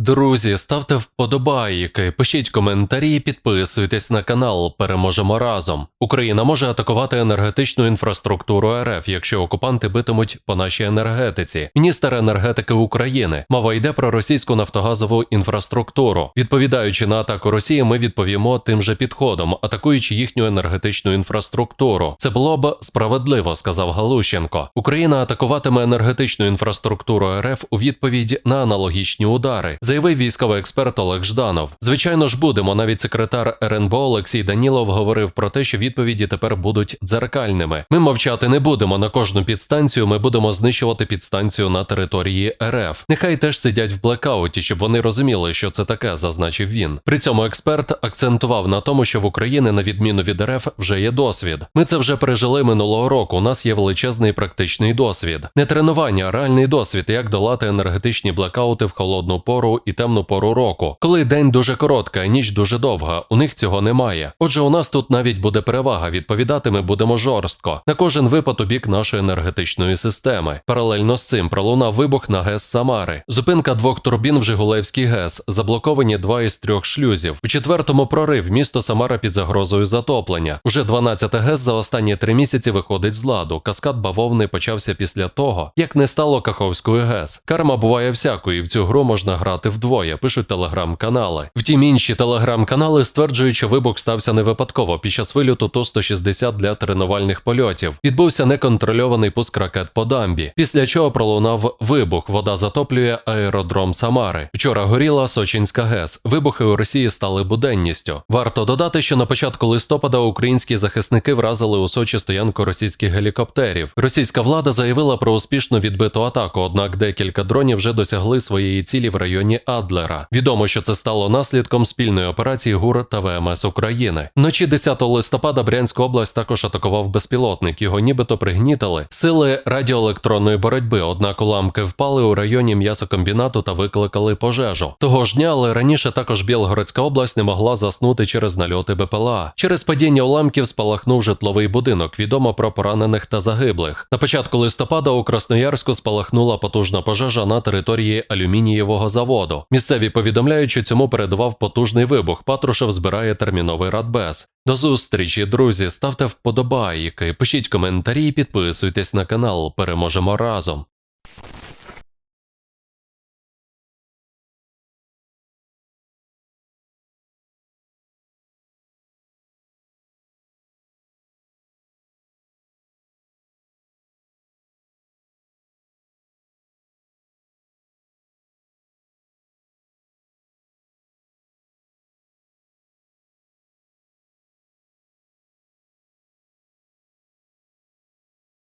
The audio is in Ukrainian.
Друзі, ставте вподобайки, пишіть коментарі, підписуйтесь на канал. Переможемо разом. Україна може атакувати енергетичну інфраструктуру РФ, якщо окупанти битимуть по нашій енергетиці. Міністр енергетики України мова йде про російську нафтогазову інфраструктуру. Відповідаючи на атаку Росії, ми відповімо тим же підходом, атакуючи їхню енергетичну інфраструктуру. Це було б справедливо, сказав Галущенко. Україна атакуватиме енергетичну інфраструктуру РФ у відповідь на аналогічні удари, заявив військовий експерт Олег Жданов. Звичайно ж, будемо. Навіть секретар РНБО Олексій Данілов говорив про те, що відповіді тепер будуть дзеркальними. Ми мовчати не будемо на кожну підстанцію. Ми будемо знищувати підстанцію на території РФ. Нехай теж сидять в блекауті, щоб вони розуміли, що це таке, зазначив він. При цьому експерт акцентував на тому, що в Україні, на відміну від РФ, вже є досвід. Ми це вже пережили минулого року. У нас є величезний практичний досвід. Не тренування, а реальний досвід, як долати енергетичні блекаути в холодну пору і темну пору року. Коли день дуже короткий, а ніч дуже довга, у них цього немає. Отже, у нас тут навіть буде перевага. Відповідати ми будемо жорстко на кожен випад у бік нашої енергетичної системи. Паралельно з цим пролунав вибух на ГЕС Самари. Зупинка двох турбін в Жигулевський ГЕС. Заблоковані два із трьох шлюзів. В четвертому прорив місто Самара під загрозою затоплення. Уже 12 ГЕС за останні три місяці виходить з ладу. Каскад бавовни почався після того, як не стало Каховської ГЕС. Карма буває всякою, і в цю гру можна грати вдвоє, пишуть телеграм-канали. Втім, інші телеграм-канали стверджують, що вибух стався не випадково під час вильоту Ту-160 для тренувальних польотів. Відбувся неконтрольований пуск ракет по дамбі, після чого пролунав вибух. Вода затоплює аеродром Самари. Вчора горіла Сочинська ГЕС. Вибухи у Росії стали буденністю. Варто додати, що на початку листопада українські захисники вразили у Сочі стоянку російських гелікоптерів. Російська влада заявила про успішну відбиту атаку, однак декілька дронів вже досягли своєї цілі в районі Адлера. Відомо, що це стало наслідком спільної операції ГУР та ВМС України. Вночі 10 листопада Брянську область також атакував безпілотник. Його нібито пригнітили сили радіоелектронної боротьби. Однак уламки впали у районі м'ясокомбінату та викликали пожежу. Того ж дня, але раніше також Білгородська область не могла заснути через нальоти БПЛА. Через падіння уламків спалахнув житловий будинок. Відомо про поранених та загиблих. На початку листопада у Красноярську спалахнула потужна пожежа на території алюмінієвого заводу. Місцеві повідомляють, що цьому передував потужний вибух. Патрушев збирає терміновий радбез. До зустрічі, друзі. Ставте вподобайки, пишіть коментарі, і підписуйтесь на канал. Переможемо разом.